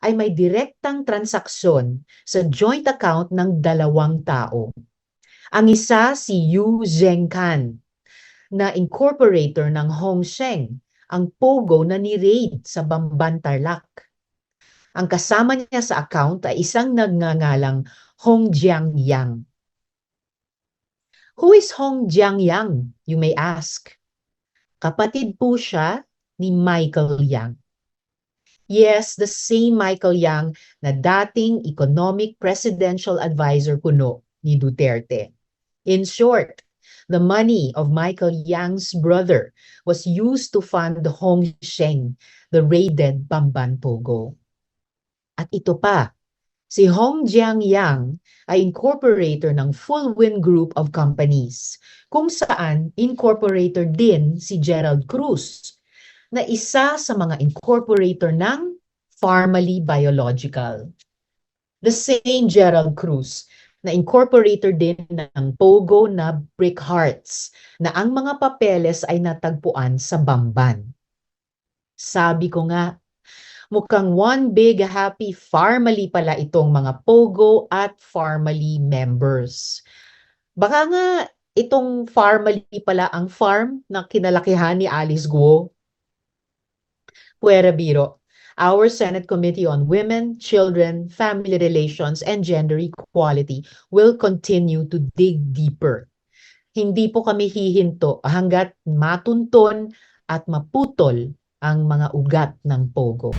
ay may direktang transaksyon sa joint account ng dalawang tao. Ang isa si Yu Zhengkan na incorporator ng Hongsheng, ang Pogo na ni-raid sa Bamban Tarlac. Ang kasama niya sa account ay isang nagngangalang Hong Jiangyang. Who is Hong Jiangyang, you may ask? Kapatid po siya ni Michael Yang. Yes, the same Michael Yang na dating economic presidential advisor kuno ni Duterte. In short, the money of Michael Yang's brother was used to fund Hong Sheng, the raided Bamban Pogo. At ito pa, si Hong Jiangyang ay incorporator ng Full Wind Group of Companies, kung saan incorporator din si Gerald Cruz, na isa sa mga incorporator ng Farmally Biological. The same Gerald Cruz na incorporator din ng Pogo na Brick Hearts na ang mga papeles ay natagpuan sa Bamban. Sabi ko nga, mukhang one big happy Farmally pala itong mga Pogo at Farmally members. Baka nga itong Farmally pala ang farm na kinalakihan ni Alice Guo Puera Biro, our Senate Committee on Women, Children, Family Relations, and Gender Equality will continue to dig deeper. Hindi po kami hihinto hanggat matunton at maputol ang mga ugat ng pogo.